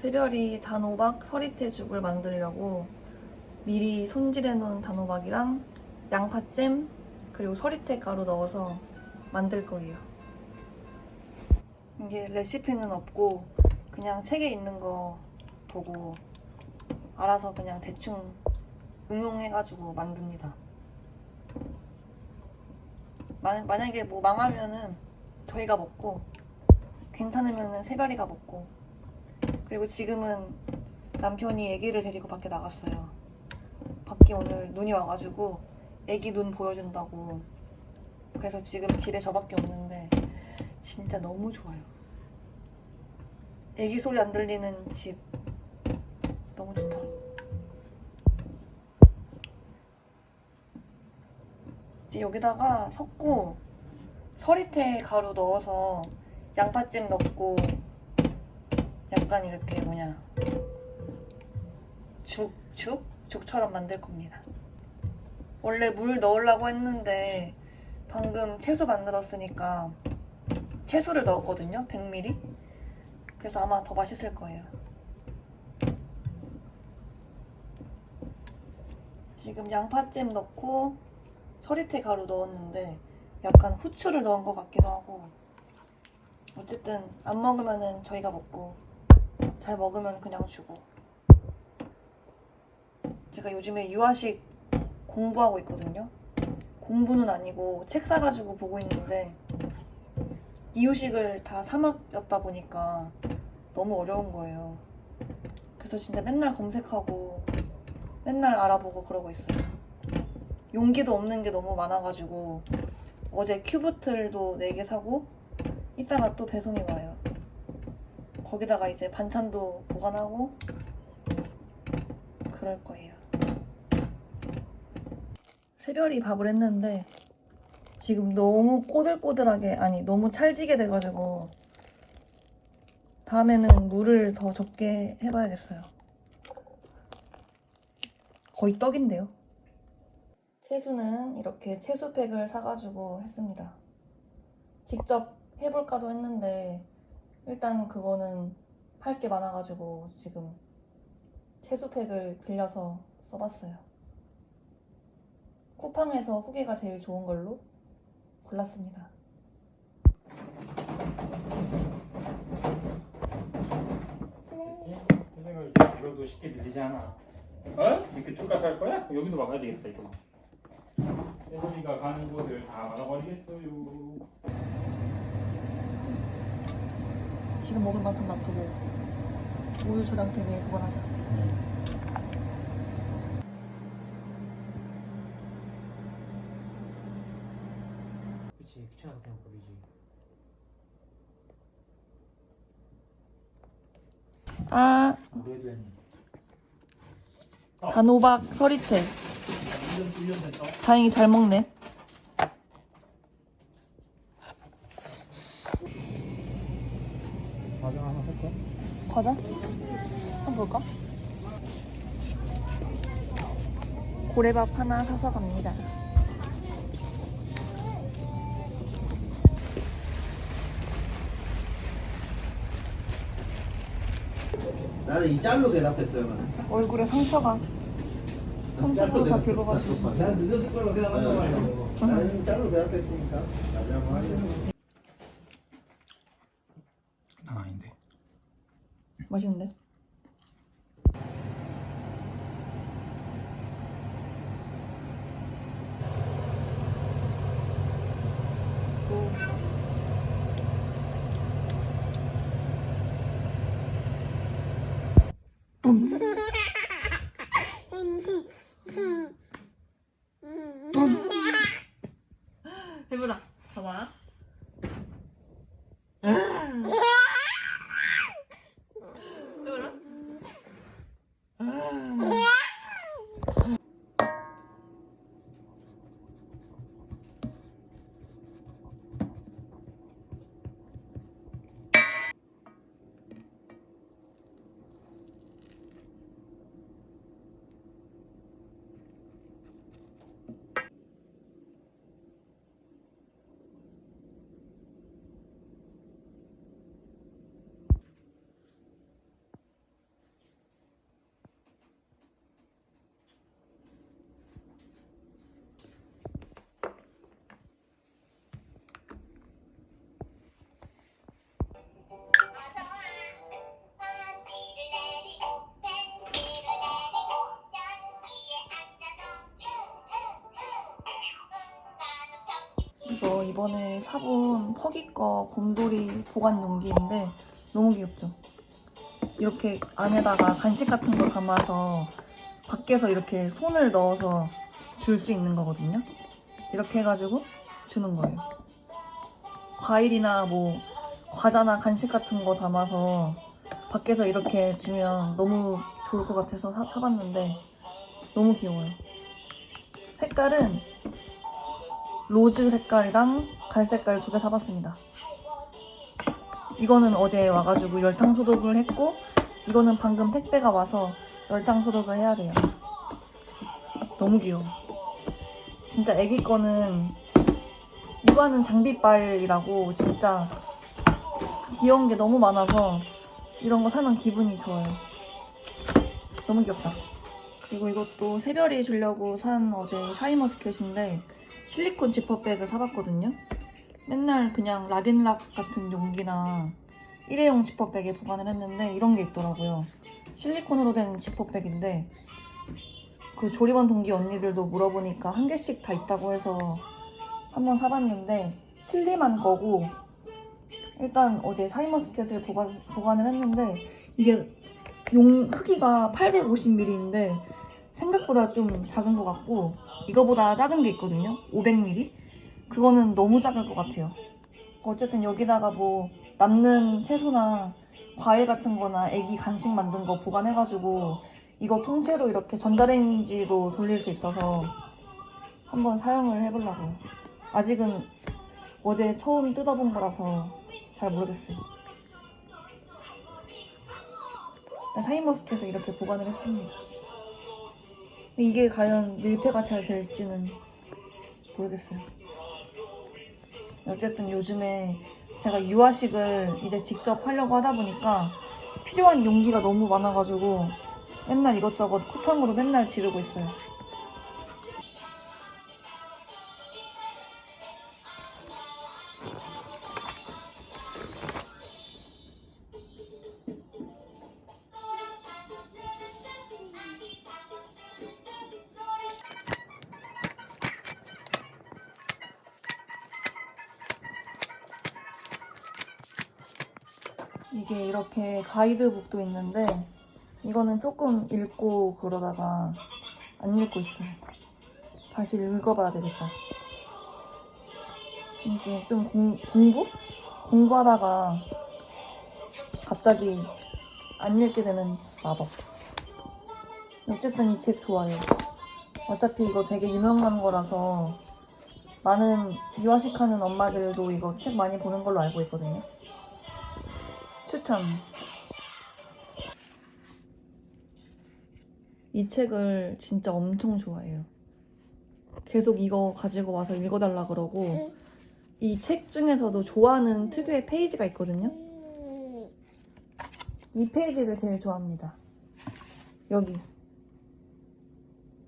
새별이 단호박 서리태죽을 만들려고 미리 손질해 놓은 단호박이랑 양파잼 그리고 서리태 가루 넣어서 만들 거예요. 이게 레시피는 없고 그냥 책에 있는 거 보고 알아서 그냥 대충 응용해가지고 만듭니다. 만, 만약에 뭐 망하면은 저희가 먹고 괜찮으면은 새별이가 먹고 그리고 지금은 남편이 아기를 데리고 밖에 나갔어요. 밖에 오늘 눈이 와가지고 아기 눈 보여준다고 그래서 지금 집에 저밖에 없는데 진짜 너무 좋아요. 아기 소리 안 들리는 집 너무 좋다. 여기다가 섞고 서리태 가루 넣어서 양파잼 넣고 약간 이렇게 뭐냐 죽, 죽? 죽처럼 만들 겁니다. 원래 물 넣으려고 했는데 방금 채소 만들었으니까 채소를 넣었거든요. 100ml. 그래서 아마 더 맛있을 거예요. 지금 양파잼 넣고 서리태 가루 넣었는데 약간 후추를 넣은 것 같기도 하고 어쨌든 안 먹으면은 저희가 먹고 잘 먹으면 그냥 주고. 제가 요즘에 유아식 공부하고 있거든요. 공부는 아니고 책 사가지고 보고 있는데 이유식을 다 사먹였다 보니까 너무 어려운 거예요. 그래서 진짜 맨날 검색하고 맨날 알아보고 그러고 있어요. 용기도 없는 게 너무 많아가지고 어제 큐브틀도 4개 사고 이따가 또 배송이 와요. 거기다가 이제 반찬도 보관하고 그럴 거예요. 새별이 밥을 했는데 지금 너무 꼬들꼬들하게 아니 너무 찰지게 돼가지고 다음에는 물을 더 적게 해봐야겠어요. 거의 떡인데요. 채수는 이렇게 채수팩을 사가지고 했습니다. 직접 해볼까도 했는데 일단 그거는 할 게 많아가지고 지금 채수팩을 빌려서 써봤어요. 쿠팡에서 후기가 제일 좋은 걸로 골랐습니다. 선생님 이렇게 밀어도 쉽게 밀리지 않아. 어? 이렇게 쭉 가서 할 거야? 여기도 막아야 되겠다 이거. 세돌이가 가는 곳을 다 막아버리겠어요. 지금 먹을 만큼 놔두고 우유 저장팩에 보관하자. 그치 귀찮아서 그냥 버리지. 아, 오래된 단호박 서리태. 완전 훈련된 떡. 다행히 잘 먹네. 과정 하나 할까? 과자? 한번 볼까? 고래밥 하나 사서 갑니다. 나는 이 짤로 대답했어요. 나는. 얼굴에 상처가 손톱으로 다 긁어가지고. 난 늦었을 거라고 생각한단 말이야. 나는 짤로 대답했으니까 나중에 한번. 난 아닌데. 맛있는데? 해보라. 이번에 사본 퍼기 거 곰돌이 보관 용기인데 너무 귀엽죠? 이렇게 안에다가 간식 같은 거 담아서 밖에서 이렇게 손을 넣어서 줄 수 있는 거거든요. 이렇게 해가지고 주는 거예요. 과일이나 뭐 과자나 간식 같은 거 담아서 밖에서 이렇게 주면 너무 좋을 것 같아서 사, 사봤는데 너무 귀여워요. 색깔은 로즈 색깔이랑 갈 색깔 두 개 사봤습니다. 이거는 어제 와가지고 열탕 소독을 했고 이거는 방금 택배가 와서 열탕 소독을 해야 돼요. 너무 귀여워. 진짜 애기 거는 이거는 장비빨이라고 진짜 귀여운 게 너무 많아서 이런 거 사면 기분이 좋아요. 너무 귀엽다. 그리고 이것도 새별이 주려고 산 어제 샤이머스켓인데 실리콘 지퍼백을 사봤거든요. 맨날 그냥 락앤락 같은 용기나 일회용 지퍼백에 보관을 했는데 이런 게 있더라고요. 실리콘으로 된 지퍼백인데 그 조리원 동기 언니들도 물어보니까 한 개씩 다 있다고 해서 한번 사봤는데 실리만 거고 일단 어제 샤이머스켓을 보관, 보관을 했는데 이게 용 크기가 850ml인데 생각보다 좀 작은 것 같고 이거보다 작은 게 있거든요. 500ml 그거는 너무 작을 것 같아요. 어쨌든 여기다가 뭐 남는 채소나 과일 같은 거나 애기 간식 만든 거 보관해가지고 이거 통째로 이렇게 전자레인지도 돌릴 수 있어서 한번 사용을 해보려고요. 아직은 어제 처음 뜯어본 거라서 잘 모르겠어요. 일단 샤인머스켓을 이렇게 보관을 했습니다 이게 과연 밀폐가 잘 될지는 모르겠어요. 어쨌든 요즘에 제가 유아식을 이제 직접 하려고 하다 보니까 필요한 용기가 너무 많아가지고 맨날 이것저것 쿠팡으로 맨날 지르고 있어요. 이게 이렇게 가이드북도 있는데 이거는 조금 읽고 그러다가 안 읽고 있어요. 다시 읽어봐야 되겠다. 이게 좀 공, 공부? 공부하다가 갑자기 안 읽게 되는 마법. 어쨌든 이 책 좋아요. 어차피 이거 되게 유명한 거라서 많은 유아식 하는 엄마들도 이거 책 많이 보는 걸로 알고 있거든요. 추천. 이 책을 진짜 엄청 좋아해요. 계속 이거 가지고 와서 읽어달라 그러고 이 책 중에서도 좋아하는 특유의 페이지가 있거든요. 이 페이지를 제일 좋아합니다. 여기.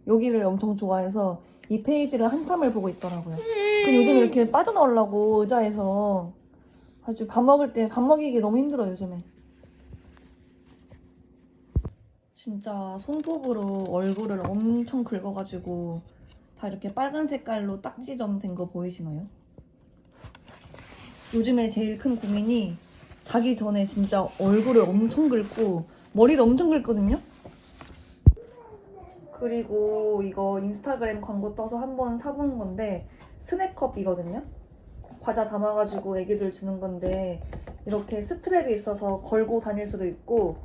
여기를 엄청 좋아해서 이 페이지를 한참을 보고 있더라고요. 그 요즘 이렇게 빠져나오려고 의자에서 아주 밥 먹을 때 밥 먹이기 너무 힘들어요 요즘에 진짜 손톱으로 얼굴을 엄청 긁어가지고 다 이렇게 빨간 색깔로 딱지점 된 거 보이시나요? 요즘에 제일 큰 고민이 자기 전에 진짜 얼굴을 엄청 긁고 머리를 엄청 긁거든요? 그리고 이거 인스타그램 광고 떠서 한번 사본 건데 스낵컵이거든요? 과자 담아가지고 애기들 주는 건데 이렇게 스트랩이 있어서 걸고 다닐 수도 있고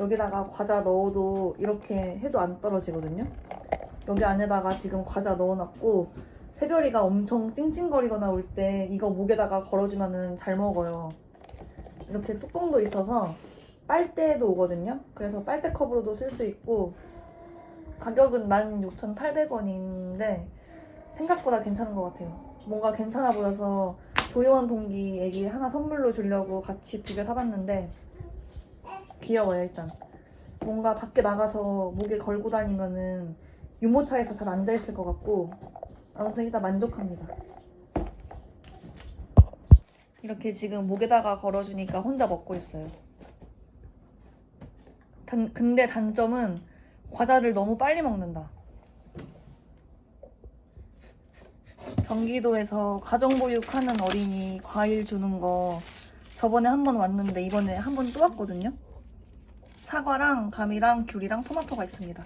여기다가 과자 넣어도 이렇게 해도 안 떨어지거든요. 여기 안에다가 지금 과자 넣어놨고 새별이가 엄청 찡찡거리거나 올 때 이거 목에다가 걸어주면은 잘 먹어요. 이렇게 뚜껑도 있어서 빨대도 오거든요. 그래서 빨대컵으로도 쓸 수 있고 가격은 16,800원인데 생각보다 괜찮은 것 같아요. 뭔가 괜찮아 보여서 조리원 동기 애기 하나 선물로 주려고 같이 두 개 사봤는데 귀여워요 일단. 뭔가 밖에 나가서 목에 걸고 다니면은 유모차에서 잘 앉아있을 것 같고 아무튼 일단 만족합니다. 이렇게 지금 목에다가 걸어주니까 혼자 먹고 있어요. 단, 근데 단점은 과자를 너무 빨리 먹는다 경기도에서 가정보육하는 어린이 과일 주는 거 저번에 한 번 왔는데 이번에 한 번 또 왔거든요. 사과랑 감이랑 귤이랑 토마토가 있습니다.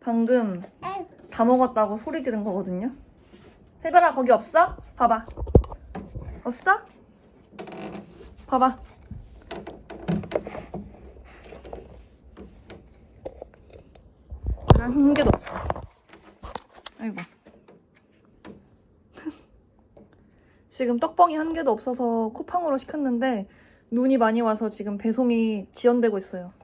방금 다 먹었다고 소리 지른 거거든요. 세별아 거기 없어? 봐봐. 없어? 봐봐. 난 한 개도 없어. 아이고. 지금 떡볶이 한 개도 없어서 쿠팡으로 시켰는데 눈이 많이 와서 지금 배송이 지연되고 있어요.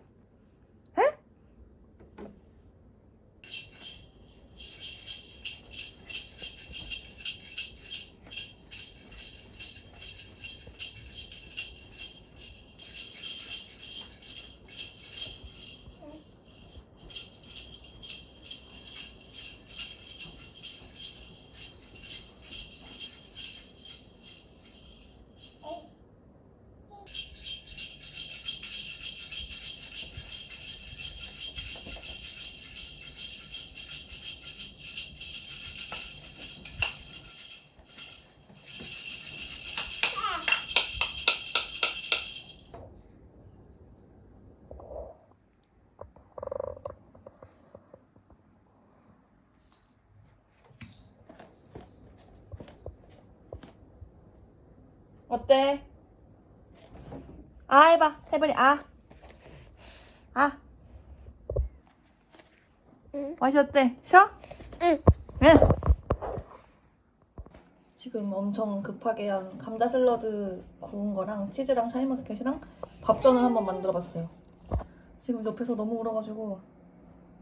어때? 아 해봐 세별이 아. 아. 맛이 어때? 쉬어? 응. 응. 지금 엄청 급하게 한 감자 샐러드 구운 거랑 치즈랑 샤인머스켓이랑 밥전을 한번 만들어 봤어요. 지금 옆에서 너무 울어가지고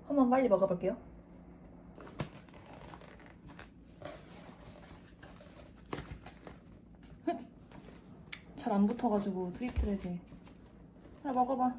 한번 빨리 먹어볼게요. 잘 안 붙어가지고 트리플렛에. 잘 먹어봐.